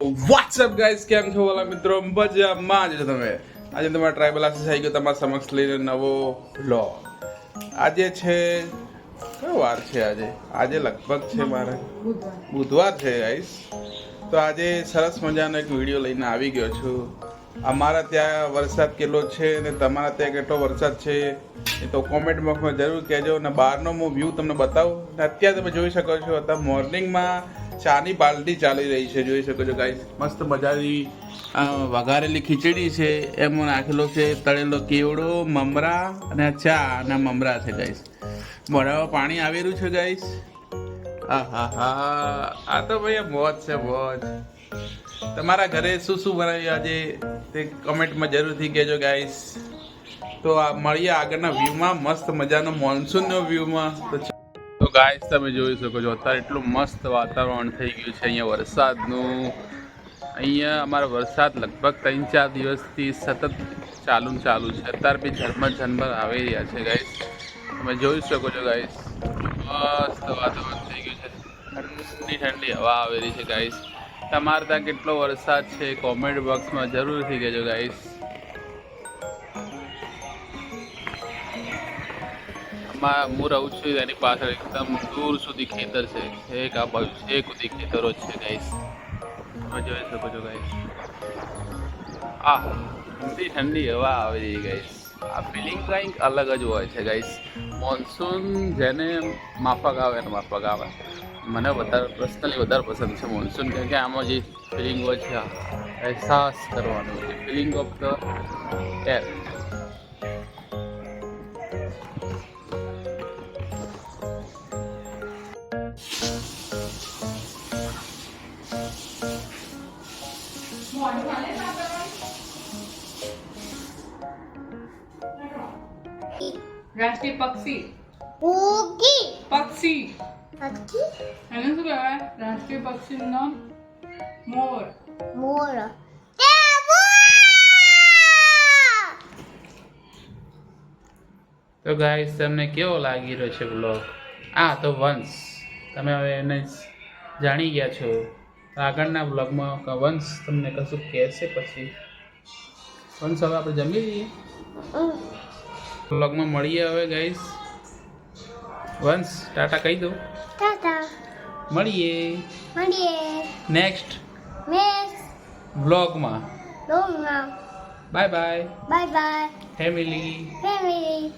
WhatsApp guys કેમ છો વાલા મિત્રો? મજામાં જ તમે? આજે તમારા ટ્રાઇબલ આસીસ આવી ગયો, તમારા સમક્ષ લઈને નવો વ્લોગ આજે છે, કયો વાર છે આજે? આજે લગભગ છે મારે. બુધવાર છે ગાઈસ તો આજે સરસ મજાનો એક વીડિયો લઈને આવી ગયો છું. અમારા ત્યાં વરસાદ કેટલો છે અને તમારા ત્યાં કેટલો વરસાદ છે એ તો કોમેન્ટ બોક્સમાં જરૂર કહેજો અને બહારનો હું વ્યૂ તમને બતાવું. અને અત્યારે તમે જોઈ શકો છો, અત્યારે મોર્નિંગમાં ચાની બાલટી ચાલી રહી છે, જોઈ શકો છો ગાઈસ મસ્ત મજાની વઘારેલી ખીચડી છે, એમાં નાખેલો છે તળેલો કેવડો, મમરા અને ચા અને મમરા છે ગાઈસ મોઢામાં પાણી આવેલું છે ગાઈસ. આ તો ભાઈ મોજ છે, મોજ. તમારા ઘરે શું શું બનાવ્યું આજે? તે કમેન્ટમાં જરૂરથી કહેજો ગાઈસ તો મળીએ આગળના વ્યૂમાં મસ્ત મજાનો મોન્સૂનનો વ્યૂમાં તો ગાઈસ તમે જોઈ શકો છો, અત્યારે એટલું મસ્ત વાતાવરણ થઈ ગયું છે, અહીંયા વરસાદનું. અહીંયા અમારો વરસાદ લગભગ ત્રણ ચાર દિવસથી સતત ચાલુ ચાલુ છે. અત્યારે બી ઝરમર ઝરમર આવી રહ્યા છે ગાઈસ તમે જોઈ શકો છો ગાઈસ મસ્ત વાતાવરણ થઈ ગયું છે. ઠંડી ઠંડી હવા આવેલી છે ગાઈસ તમારે ત્યાં કેટલો વરસાદ છે? કોમેન્ટ બોક્સમાં જરૂરથી કહેજો ગાઈસ આમાં હું રહું છું એની પાછળ એકદમ દૂર સુધી ખેતર છે. એક આ બાજુ એક સુધી ખેતરો જ છે ગાઈસ તમે જોઈ શકો છો ગાઈસ આ ઠંડી ઠંડી હવા આવી રહી ગાઈસ આ ફિલિંગ કંઈક અલગ જ હોય છે ગાઈસ મોન્સૂન જેને માફક આવે એને માફક આવે. મને વધારે પર્સનલી વધારે પસંદ છે મોન્સૂન કારણ કે આમાં જે ફિલિંગ હોય છે અહેસાસ કરવાનો ફિલિંગ ઓફ ધ એર રાષ્ટ્રીય પક્ષી ઉગી પક્ષી પક્ષી એને શું કહેવાય રાષ્ટ્રીય પક્ષીનું નામ મોર મોર તો ગાઈસ તમને કેવો લાગી રહ્યો છે બ્લોગ આ તો વંશ તમે હવે એને જાણી ગયા છો. આગળના બ્લોગમાં વંશ તમને કશું કહેશે પછી. વંશ હવે આપણે જમી લઈએ? બ્લોગમાં મળીએ હવે ગાઈસ વંશ ટાટા કહી દો ટાટા. મળીએ. મળીએ. નેક્સ્ટ નેક્સ્ટ બ્લોગમાં બ્લોગમાં bye bye bye bye family family